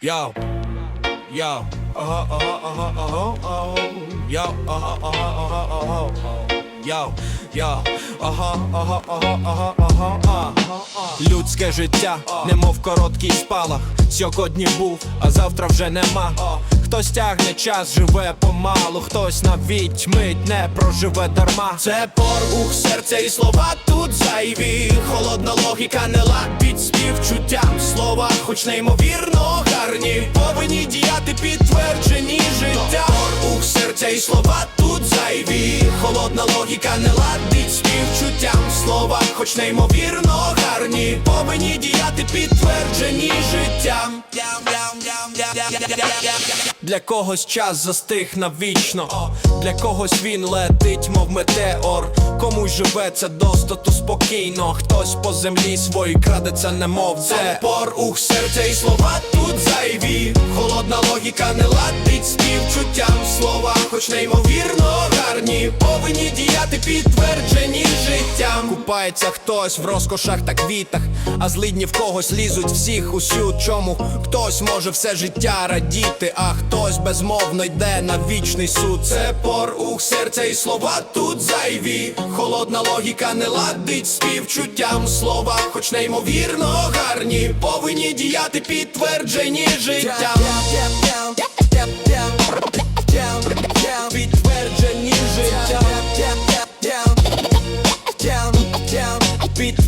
Yo, yo, uh-huh, uh-huh, uh-huh, oh. Yo, uh-huh, uh-huh, uh-huh, uh-huh, oh. Yo, yo, uh-huh, uh-huh, uh-huh, uh-huh, uh-huh, uh. Людське життя, немов короткий спалах. Сьогодні був, а завтра вже нема. Хтось тягне час, живе помалу, хтось навіть мить не проживе дарма. Це порух серця і слова тут зайві. Холодна логіка не ладить співчуттям. Слова, хоч неймовірно гарні, повинні діяти підтверджені життя. Порух серця і слова тут зайві. Холодна логіка не ладить співчуттям. Слова, хоч неймовірно гарні, повинні діяти підтверджені життям. Для когось час застиг навічно, для когось він летить, мов метеор. Комусь живеться достату спокійно. Хтось по землі свої крадеться, немов це порух серця і слова тут зайві. Холодна логіка не ладить співчуттям. Слова, хоч неймовірно гарні, повинні діяти підтверджені життям. Купається хтось в розкошах та квітах, а злидні в когось лізуть всіх усю чому. Хтось може все життя радіти, а хтось безмовно йде на вічний суд. Це порух серця і слова тут зайві. Холодна логіка не ладить співчуттям. Слова, хоч неймовірно гарні, повинні діяти підтверджені життям. beat.